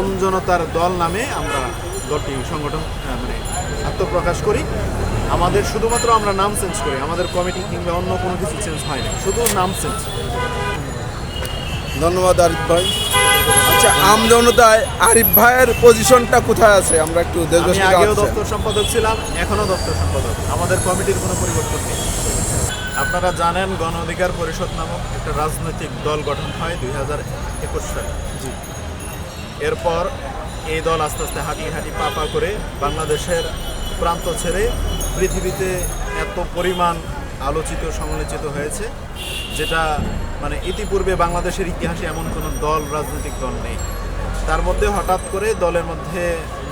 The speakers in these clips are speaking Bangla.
আমজনতার দল নামে আমরা দলটি সংগঠন মানে আত্মপ্রকাশ করি। আমাদের শুধুমাত্র আমরা নাম চেঞ্জ করি আমাদের কমিটি কিংবা অন্য কোনো কিছু চেঞ্জ হয় না শুধু নাম চেঞ্জ ধন্যবাদ আরিফ ভাই। আচ্ছা আম জনতায় আরিফ ভাইয়ের পজিশনটা কোথায় আছে? আমরা একটু আমি আগেও দপ্তর সম্পাদক ছিলাম এখনও দপ্তর সম্পাদক। আমাদের কমিটির কোনো পরিবর্তন নেই। আপনারা জানেন গণ অধিকার পরিষদ নামক একটা রাজনৈতিক দল গঠন হয় দুই হাজার একুশ সালে। এরপর এই দল আস্তে আস্তে হাঁটি হাঁটি পা পা করে বাংলাদেশের প্রান্ত ছেড়ে পৃথিবীতে এত পরিমাণ আলোচিত, সমালোচিত হয়েছে, যেটা মানে ইতিপূর্বে বাংলাদেশের ইতিহাসে এমন কোনো দল, রাজনৈতিক দল নেই। তার মধ্যে হঠাৎ করে দলের মধ্যে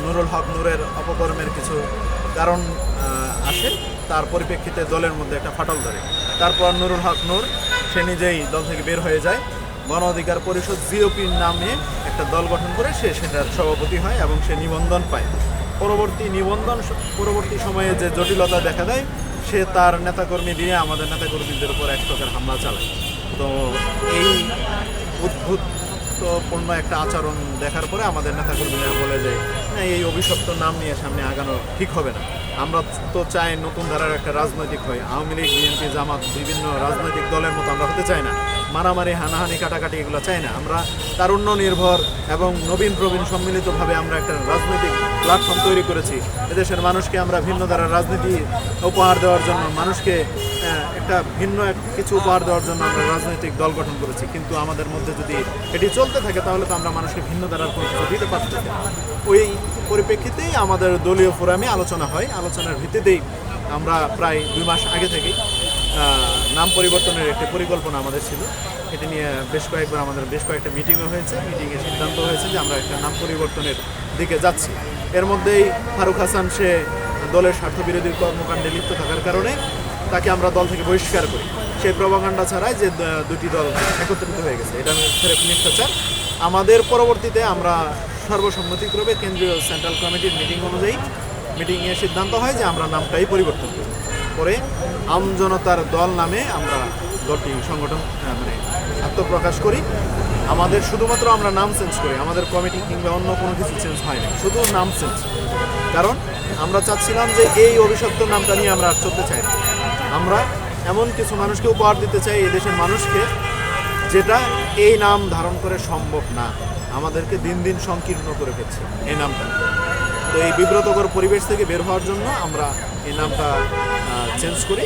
নুরুল হক নূরের অপকর্মের কিছু কারণ আসে। তার পরিপ্রেক্ষিতে দলের মধ্যে একটা ফাটল ধরে। তারপর নুরুল হক নূর, সে নিজেই দল থেকে বের হয়ে যায়। গণ অধিকার পরিষদ জিওপির নামে একটা দল গঠন করে সে সেটার সভাপতি হয় এবং সে নিবন্ধন পায়। পরবর্তী নিবন্ধন পরবর্তী সময়ে যে জটিলতা দেখা দেয় সে তার নেতাকর্মী দিয়ে আমাদের নেতাকর্মীদের উপর এক প্রকার হামলা চালায়। তো এই উদ্ভুতপূর্ণ একটা আচরণ দেখার পরে আমাদের নেতাকর্মীরা বলে যে "না, এই অভিশপ্ত নাম নিয়ে সামনে আগানো ঠিক হবে না। আমরা তো চাই নতুন ধারার একটা রাজনৈতিক হয়। আওয়ামী লীগ বিএনপি জামাত বিভিন্ন রাজনৈতিক দলের মতো আমরা হতে চাই না। মারামারি, হানাহানি, কাটাকাটি এগুলো চাই না। আমরা তারুণ্য নির্ভর এবং নবীন প্রবীণ সম্মিলিতভাবে আমরা একটা রাজনৈতিক প্ল্যাটফর্ম তৈরি করেছি। এদেশের মানুষকে আমরা ভিন্ন দ্বারা রাজনীতি উপহার দেওয়ার জন্য, মানুষকে একটা ভিন্ন এক কিছু উপহার দেওয়ার জন্য আমরা রাজনৈতিক দল গঠন করেছি। কিন্তু আমাদের মধ্যে যদি এটি চলতে থাকে, তাহলে তো আমরা মানুষকে ভিন্ন ধারার কোনো কিছু দিতে পারছি না। ওই পরিপ্রেক্ষিতেই আমাদের দলীয় ফোরামে আলোচনা হয়। আলোচনার ভিত্তিতেই আমরা প্রায় দুই মাস আগে থেকেই নাম পরিবর্তনের একটি পরিকল্পনা আমাদের ছিল। এটি নিয়ে বেশ কয়েকবার আমাদের বেশ কয়েকটা মিটিংও হয়েছে। মিটিংয়ে সিদ্ধান্ত হয়েছে যে আমরা একটা নাম পরিবর্তনের দিকে যাচ্ছি। এর মধ্যেই ফারুক হাসান, সে দলের স্বার্থবিরোধী কর্মকাণ্ডে লিপ্ত থাকার কারণে তাকে আমরা দল থেকে বহিষ্কার করি। সেই প্রভাকাণ্ডা ছাড়াই যে দুটি দল একত্রিত হয়ে গেছে, এটা মিথ্যাচার আমাদের পরবর্তীতে আমরা সর্বসম্মতিক্রমে কেন্দ্রীয় সেন্ট্রাল কমিটির মিটিং অনুযায়ী মিটিংয়ে সিদ্ধান্ত হয় যে আমরা নামটাই পরিবর্তন করি। করে আমজনতার দল নামে আমরা দলটি সংগঠন মানে আত্মপ্রকাশ করি। আমাদের শুধুমাত্র আমরা নাম চেঞ্জ করি, আমাদের কমিটি কিংবা অন্য কোনো কিছু চেঞ্জ হয় না, শুধু নাম চেঞ্জ কারণ আমরা চাচ্ছিলাম যে এই অভিশপ্ত নামটা নিয়ে আমরা আর চলতে চাই না। আমরা এমন কিছু মানুষকে উপহার দিতে চাই, এই দেশের মানুষকে, যেটা এই নাম ধারণ করে সম্ভব না। আমাদেরকে দিন দিন সংকীর্ণ করে ফেলছে এই নামটা। তো এই বিব্রতকর পরিবেশ থেকে বের হওয়ার জন্য আমরা এই নামটা চেঞ্জ করি।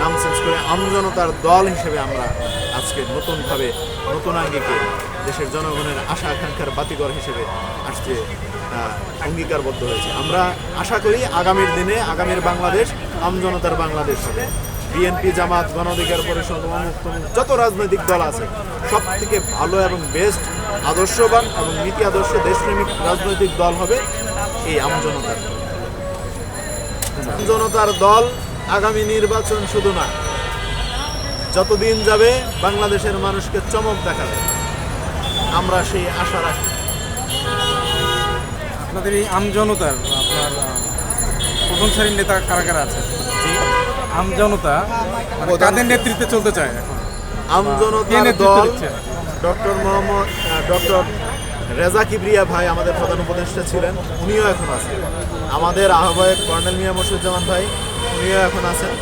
নাম চেঞ্জ করে আমজনতার দল হিসেবে আমরা আজকে নতুনভাবে, নতুন আঙ্গিকে দেশের জনগণের আশা আকাঙ্ক্ষার বাতিকর হিসেবে আসছে অঙ্গীকারবদ্ধ হয়েছে। আমরা আশা করি আগামীর দিনে আগামীর বাংলাদেশ, আমজনতার বাংলাদেশ হবে। বিএনপি, জামাত গণ অধিকার পরিষদ অমুক যত রাজনৈতিক দল আছে সব থেকে ভালো এবং বেস্ট আদর্শবান এবং নীতি আদর্শ দেশপ্রেমিক রাজনৈতিক দল হবে এই আমজনতার দল। আমজনতার দল আগামী নির্বাচন শুধু না, যতদিন যাবে বাংলাদেশের মানুষকে চমক দেখাবে আমরা সেই আশা রাখি আপনাদের এই আমজনতার আপনার প্রথম সারির নেতা কারা কারা আছে। আমজনতা মানে কাদের নেতৃত্বে চলতে চায় এখন? আমজনতার দল ডক্টর মোহাম্মদ ডক্টর রেজা কিবরিয়া ভাই আমাদের প্রধান উপদেষ্টা ছিলেন উনিও এখন আছেন। আমাদের আহ্বায়ক কর্নেল মিয়া মসুজ্জামান ভাই উনিও এখন আছেন।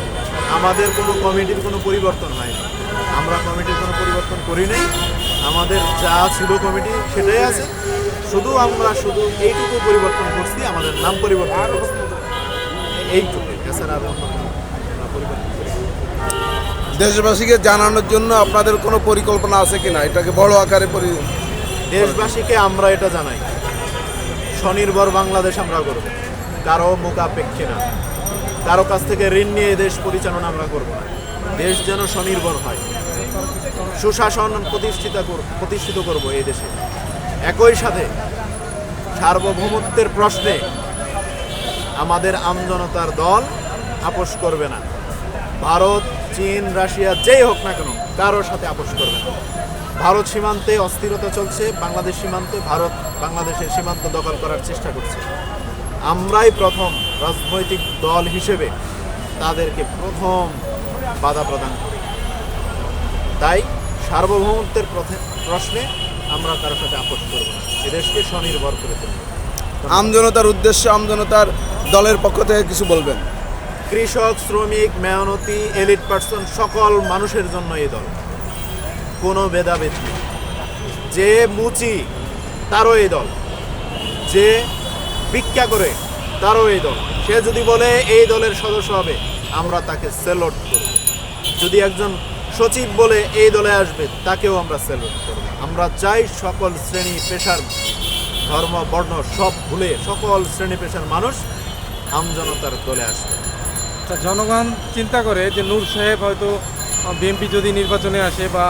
আমাদের কোনো কমিটির কোনো পরিবর্তন হয়নি। আমরা কমিটির কোনো পরিবর্তন করি নাই। আমাদের যা ছিল কমিটি সেটাই আছে। শুধু আমরা শুধু এইটুকু পরিবর্তন করছি আমাদের নাম পরিবর্তন করছি। এইটুকু এছাড়া আর অন্য কোনো আমরা পরিবর্তন করি নাই। দেশবাসীকে জানানোর জন্য আপনাদের কোনো পরিকল্পনা আছে কিনা? এটাকে বড় আকারে পরি দেশবাসীকে আমরা এটা জানাই। স্বনির্ভর বাংলাদেশ আমরা করব। কারও মোকাপেক্ষে না। কারও কাছ থেকে ঋণ নিয়ে দেশ পরিচালনা আমরা করব না। দেশ যেন স্বনির্ভর হয়। সুশাসন প্রতিষ্ঠিত প্রতিষ্ঠিত করব এই দেশে। একই সাথে সার্বভৌমত্বের প্রশ্নে আমাদের আমজনতার দল আপোষ করবে না। ভারত চীন, রাশিয়া, যেই হোক না কেন, কারোর সাথে আপোষ করবে না। ভারত সীমান্তে অস্থিরতা চলছে, বাংলাদেশ সীমান্তে ভারত বাংলাদেশের সীমান্ত দখল করার চেষ্টা করছে। আমরাই প্রথম রাজনৈতিক দল হিসেবে তাদেরকে প্রথম বাধা প্রদান করি। তাই সার্বভৌমত্বের প্রশ্নে আমরা কারোর সাথে আপোষ করব এদেশকে স্বনির্ভর করে তুলব। আমজনতার উদ্দেশ্যে আমজনতার দলের পক্ষ থেকে কিছু বলবেন? কৃষক, শ্রমিক, মেহনতি, এলিট পার্সন সকল মানুষের জন্য এই দল। কোনো ভেদাভেদ নেই। যে মুচি, তারও এই দল। যে ভিক্ষা করে, তারও এই দল। সে যদি বলে, এই দলের সদস্য হবে, আমরা তাকে সেলট করব। যদি একজন সচিব বলে, এই দলে আসবে, তাকেও আমরা সেলট করব। আমরা চাই সকল শ্রেণি পেশার ধর্ম, বর্ণ সব ভুলে সকল শ্রেণি পেশার মানুষ আমজনতার দলে আসবে। তা জনগণ চিন্তা করে যে নূর সাহেব হয়তো বিএনপি যদি নির্বাচনে আসে বা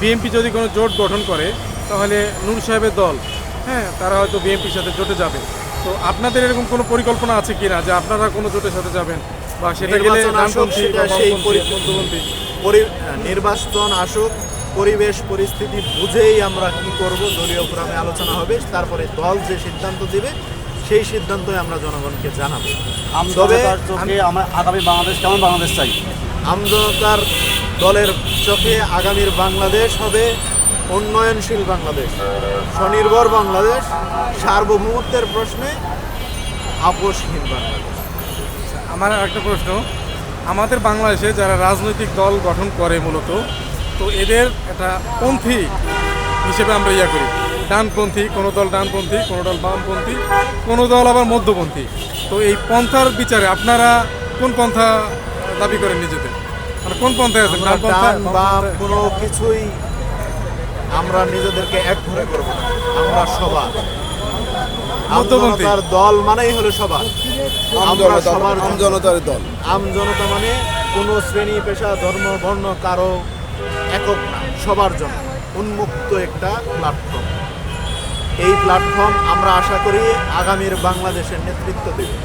বিএনপি যদি কোনো জোট গঠন করে তাহলে নূর সাহেবের দল হ্যাঁ তারা হয়তো বিএনপির সাথে জোটে যাবে। তো আপনাদের এরকম কোনো পরিকল্পনা আছে কি না যে আপনারা কোনো জোটের সাথে যাবেন বা সেটা গেলে নির্বাচন আসুক, আসুক পরিবেশ পরিস্থিতি বুঝেই আমরা কি করব দলীয় গ্রামে আলোচনা হবে তারপরে দল যে সিদ্ধান্ত দিবে সেই সিদ্ধান্তই আমরা জনগণকে জানাব। তবে আমরা আগামী বাংলাদেশ কেমন বাংলাদেশ চাই? আমজনতার দলের চোখে আগামীর বাংলাদেশ হবে উন্নয়নশীল বাংলাদেশ। স্বনির্ভর বাংলাদেশ সার্বভৌমত্বের প্রশ্নে আপোষহীন বাংলাদেশ। আমার একটা প্রশ্ন আমাদের বাংলাদেশে যারা রাজনৈতিক দল গঠন করে মূলত তো এদের একটা পন্থী হিসেবে আমরা ইয়া করি। ডানপন্থী কোনো দল ডানপন্থী কোনো দল বামপন্থী কোনো দল আবার মধ্যপন্থী। তো এই পন্থার বিচারে আপনারা কোন পন্থা দাবি করেন নিজেদের? মানে কোন পন্থায় আছেন? ডান বাম কোনো কিছুই আমরা নিজেদেরকে এক ঘরে করব না। আমরা সবার। আমজনতার দল মানেই হলো সবার। আমরা সবার জন্য। আমজনতার দল। আমজনতা মানে কোনো শ্রেণি পেশা ধর্ম বর্ণ কারও একক না সবার জন্য উন্মুক্ত একটা প্ল্যাটফর্ম এই প্ল্যাটফর্ম আমরা আশা করি আগামীর বাংলাদেশের নেতৃত্ব দেবে।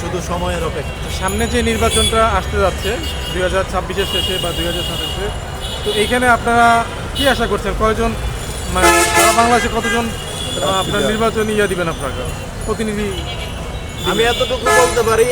শুধু সময়ের অপেক্ষা। সামনে যে নির্বাচনটা আসতে যাচ্ছে দুই হাজার ছাব্বিশের শেষে বা দুই হাজার সাতাশে তো এইখানে আপনারা কি আশা করছেন? কয়জন মানে সারা বাংলাদেশে কতজন আপনার নির্বাচনী ইয়া দিবেন আপনারা প্রতিনিধি আমি এতটুকু বলতে পারি